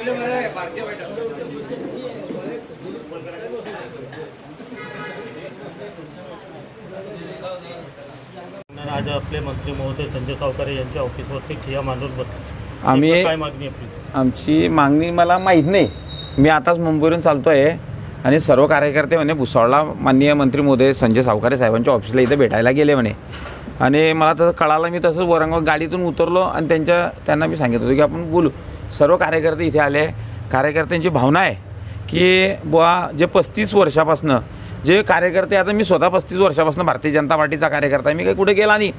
आज आपले मंत्री महोदय संजय सावकारे यांच्या ऑफिसवरती ठिया मांडून बसले. आम्ही काय मागणी आपली? आमची मागणी मला माहीत नाही. मी आताच मुंबईवरून चालतो आहे आणि सर्व कार्यकर्ते म्हणे भुसावळला माननीय मंत्री महोदय संजय सावकारे साहेबांच्या ऑफिसला इथं भेटायला गेले म्हणे. आणि मला तसं कळालं मी तसंच वरंगाव गाडीतून उतरलो आणि त्यांच्या त्यांना मी सांगितलं होतं की आपण बोलू. सर्व कार्यकर्ते इथे आले कार्यकर्त्यांची भावना आहे की बुवा जे पस्तीस वर्षापासनं जे कार्यकर्ते आता मी स्वतः पस्तीस वर्षापासून भारतीय जनता पार्टीचा कार्यकर्ता आहे. मी काही कुठे गेला नाही.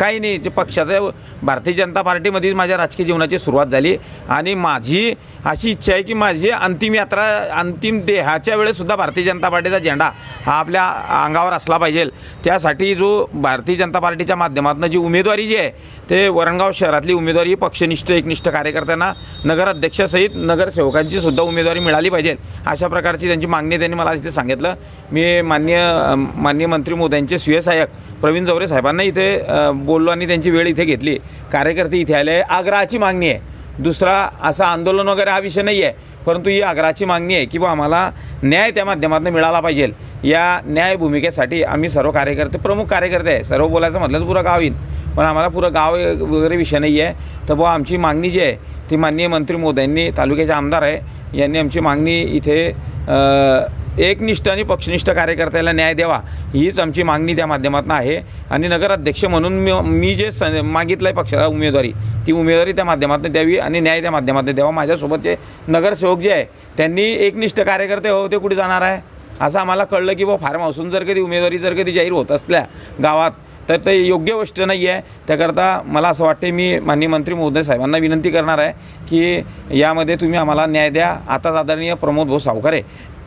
काही नाही जे पक्षाचं भारतीय जनता पार्टीमध्येच माझ्या राजकीय जीवनाची सुरुवात झाली. आणि माझी अशी इच्छा आहे की माझी अंतिम यात्रा अंतिम देहाच्या वेळेससुद्धा भारतीय जनता पार्टीचा झेंडा हा आपल्या अंगावर असला पाहिजे. त्यासाठी जो भारतीय जनता पार्टीच्या माध्यमातून जी उमेदवारी जी आहे ते वरणगाव शहरातली उमेदवारी पक्षनिष्ठ एकनिष्ठ कार्यकर्त्यांना नगराध्यक्षासहित नगरसेवकांची सुद्धा उमेदवारी मिळाली पाहिजे. अशा प्रकारची त्यांची मागणी त्यांनी मला इथे सांगितलं. मी मान्य माननीय मंत्री मोदयांचे सुयसहाय्यक प्रवीण जवरे साहेबांना इथे बोललो आणि त्यांची वेळ इथे घेतली. कार्यकर्ते इथे आले. आग्रहाची मागणी आहे. दुसरा असा आंदोलन वगैरे हा विषय नाही आहे परंतु ही आग्रहाची मागणी आहे की बा आम्हाला न्याय त्या माध्यमातून मिळाला पाहिजे. या न्याय भूमिकेसाठी आम्ही सर्व कार्यकर्ते प्रमुख कार्यकर्ते आहे. सर्व बोलायचं म्हटलं तर पुरं गाव येईन. पण आम्हाला पुरं गाव वगैरे विषय नाही आहे तर बुवा आमची मागणी जी आहे ती माननीय मंत्री मोदयांनी तालुक्याचे आमदार आहे यांनी आमची मागणी इथे एकनिष्ठ आणि पक्षनिष्ठ कार्यकर्त्याला न्याय द्यावा हीच आमची मागणी त्या माध्यमातून आहे. आणि नगराध्यक्ष म्हणून मी मी जे स मागितलं आहे पक्षाला उमेदवारी ती उमेदवारी त्या माध्यमातून द्यावी आणि न्याय त्या माध्यमातून द्यावा. माझ्यासोबतचे नगरसेवक जे आहे त्यांनी एकनिष्ठ कार्यकर्ते हो ते कुठे जाणार आहे? असं आम्हाला कळलं की बा फार्म हाऊसून जर कधी उमेदवारी जर कधी जाहीर होत असल्या गावात तर ते योग्य गोष्ट नाही आहे. त्याकरता मला असं वाटते मी माननीय मंत्री महोदय साहेबांना विनंती करणार आहे की यामध्ये तुम्ही आम्हाला न्याय द्या. आताच आदरणीय प्रमोद भाऊ सावकारे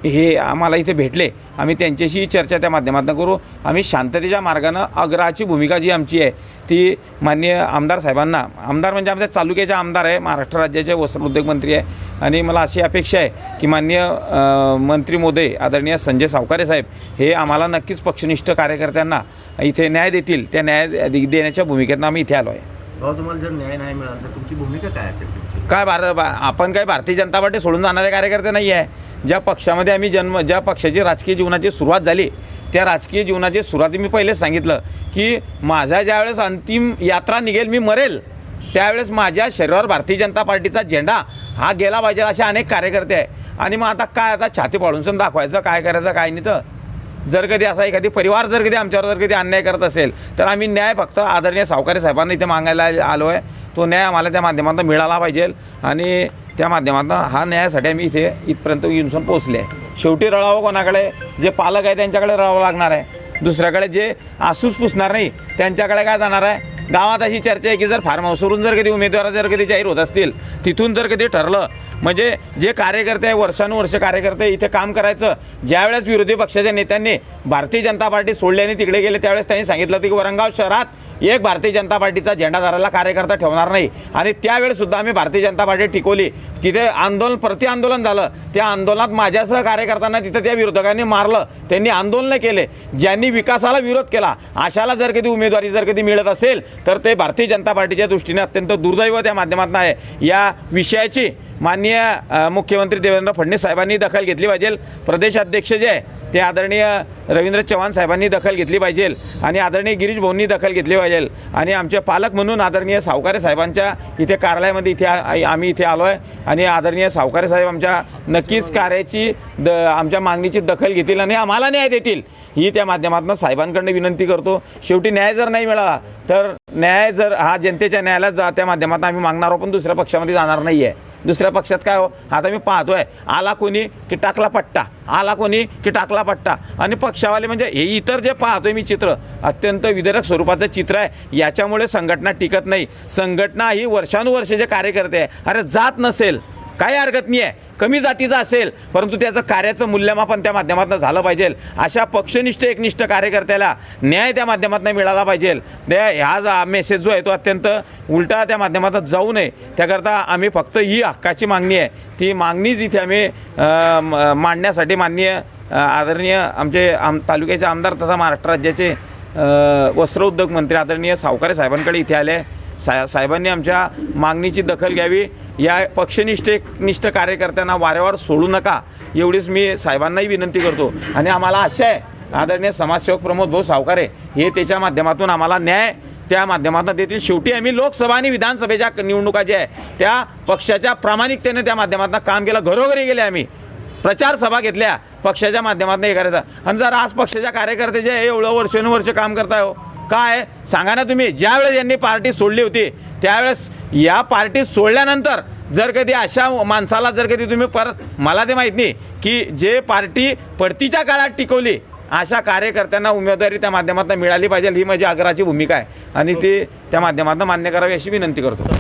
हे आम्हाला इथे भेटले. आम्ही त्यांच्याशी चर्चा त्या माध्यमातून करू. आम्ही शांततेच्या मार्गानं अग्रहाची भूमिका जी आमची आहे ती माननीय आमदार साहेबांना आमदार म्हणजे आमच्या तालुक्याचे आमदार आहे महाराष्ट्र राज्याचे वस्त्रोद्योग मंत्री आहे. आणि मला अशी अपेक्षा आहे की माननीय अ, मंत्री मोदय आदरणीय संजय सावकारे साहेब हे आम्हाला नक्कीच पक्षनिष्ठ कार्यकर्त्यांना इथे न्याय देतील. त्या न्याय देण्याच्या भूमिकेतनं आम्ही इथे आलो आहे. भाऊ तुम्हाला जर न्याय नाही मिळाला तर तुमची भूमिका काय असेल काय भार बा- आपण काय भारतीय जनता पार्टी सोडून जाणारे कार्यकर्ते नाही आहे ज्या पक्षामध्ये आम्ही जन्म ज्या पक्षाची राजकीय जीवनाची सुरुवात झाली त्या राजकीय जीवनाची सुरुवाती मी पहिलेच सांगितलं की माझ्या ज्यावेळेस अंतिम यात्रा निघेल मी मरेल त्यावेळेस माझ्या शरीरावर भारतीय जनता पार्टीचा झेंडा हा गेला पाहिजे असे अनेक कार्यकर्ते आहे आणि मग आता काय आता छाती पाडून दाखवायचं काय करायचं काय नाही तर जर कधी असा एखादी परिवार जर कधी आमच्यावर जर कधी अन्याय करत असेल तर आम्ही न्याय फक्त आदरणीय सावकारी साहेबांना इथे मागायला आलो आहे तो न्याय आम्हाला त्या माध्यमातून मिळाला पाहिजे. आणि त्या माध्यमातून हा न्यायासाठी आम्ही इथे इथपर्यंत येऊन पोहोचले आहे. शेवटी रळावं कोणाकडे? जे पालक आहे त्यांच्याकडे रळावं लागणार आहे. दुसऱ्याकडे जे आसूस पुसणार नाही त्यांच्याकडे काय जाणार आहे? गावात अशी चर्चा आहे की जर फार्म हाऊसवरून जर कधी उमेदवार जर कधी जाहीर होत असतील तिथून जर कधी ठरलं म्हणजे जे कार्यकर्ते आहे वर्षानुवर्ष कार्यकर्ते इथे काम करायचं ज्यावेळेस विरोधी पक्षाच्या नेत्यांनी भारतीय जनता पार्टी सोडल्याने तिकडे गेले त्यावेळेस त्यांनी सांगितलं होतं की वरंगाव शहरात एक भारतीय जनता पार्टीचा झेंडा धरायला कार्यकर्ता ठेवणार नाही. आणि त्यावेळेसुद्धा आम्ही भारतीय जनता पार्टी टिकवली. तिथे आंदोलन प्रति आंदोलन झालं. त्या आंदोलनात माझ्यासह कार्यकर्त्यांना तिथं त्या विरोधकांनी मारलं. त्यांनी आंदोलन केले. ज्यांनी विकासाला विरोध केला अशाला जर कधी उमेदवारी जर कधी मिळत असेल तर ते भारतीय जनता पार्टीच्या दृष्टीने अत्यंत दुर्दैव त्या माध्यमातून आहे. या विषयाची माननीय मुख्यमंत्री देवेंद्र फडणवीस साहेबांनी दखल घेतली पाहिजे. प्रदेशाध्यक्ष जे आहे ते आदरणीय रवींद्र चव्हाण साहेबांनी दखल घेतली पाहिजे आणि आदरणीय गिरीश भाऊंनी दखल घेतली पाहिजे. आणि आमचे पालक म्हणून आदरणीय सावकारे साहेबांच्या इथे कार्यालयामध्ये इथे आम्ही इथे आलो आहे आणि आदरणीय सावकारे साहेब आमच्या नक्कीच कार्याची द आमच्या मागणीची दखल घेतील आणि आम्हाला न्याय देतील. ही त्या माध्यमातून साहेबांकडनं विनंती करतो. शेवटी न्याय जर नाही मिळाला तर न्याय जर हा जनतेच्या न्यायालयात जा त्या माध्यमातून आम्ही मागणार आहोत पण दुसऱ्या पक्षामध्ये जाणार नाही आहे दुसऱ्या पक्षात काय हो? आता मी पाहतोय. आला कोणी की टाकला पट्टा? आला कोणी की टाकला पट्टा? आणि पक्षावाले म्हणजे हे इतर जे पाहतोय मी चित्र अत्यंत विदारक स्वरूपाचं चित्र आहे. याच्यामुळे संघटना टिकत नाही. संघटना ही वर्षानुवर्षे जे कार्यकर्ते आहे अरे जात नसेल काही हरकत नाही आहे. कमी जातीचा असेल परंतु त्याचं कार्याचं मूल्यमापन त्या माध्यमातून झालं पाहिजे. अशा पक्षनिष्ठ एकनिष्ठ कार्यकर्त्याला न्याय त्या माध्यमातून मिळाला पाहिजे. त्या ह्या जा मेसेज जो आहे तो अत्यंत उलटा त्या माध्यमातून जाऊ नये. त्याकरता आम्ही फक्त ही हक्काची मागणी आहे. ती मागणीच इथे आम्ही म- मांडण्यासाठी माननीय आदरणीय आमचे आम तालुक्याचे आमदार तथा महाराष्ट्र राज्याचे वस्त्रोद्योग वस्त्र उद्योग मंत्री आदरणीय सावकारे साहेबांकडे इथे आले. सा साहेबांनी आमच्या मागणीची दखल घ्यावी. या पक्षनिष्ठे निष्ठ कार्यकर्त्यांना वारंवार सोडू नका. एवढीच मी साहेबांनाही विनंती करतो. आणि आम्हाला आशा आहे आदरणीय समाजसेवक प्रमोद भाऊ सावकारे हे त्याच्या माध्यमातून आम्हाला न्याय त्या माध्यमातून देतील. शेवटी आम्ही लोकसभा आणि विधानसभेच्या निवडणुका ज्या आहे त्या पक्षाच्या प्रामाणिकतेने त्या माध्यमातून काम केलं. घरोघरी गेले आम्ही. प्रचार सभा घेतल्या पक्षाच्या माध्यमातून हे करायचं. आणि जर आज पक्षाच्या कार्यकर्ते जे एवढं वर्षानुवर्ष काम करताय हो. काय? सांगा ना तुम्ही ज्यावेळेस यांनी पार्टी सोडली होती त्यावेळेस या पार्टी सोडल्यानंतर जर कधी अशा माणसाला जर कधी तुम्ही परत मला ते माहीत नाही की जे पार्टी पडतीच्या काळात टिकवली अशा कार्यकर्त्यांना उमेदवारी त्या माध्यमातून मिळाली पाहिजे ही माझी आग्रहाची भूमिका आहे. आणि ती त्या माध्यमातून मान्य करावी अशी विनंती करतो.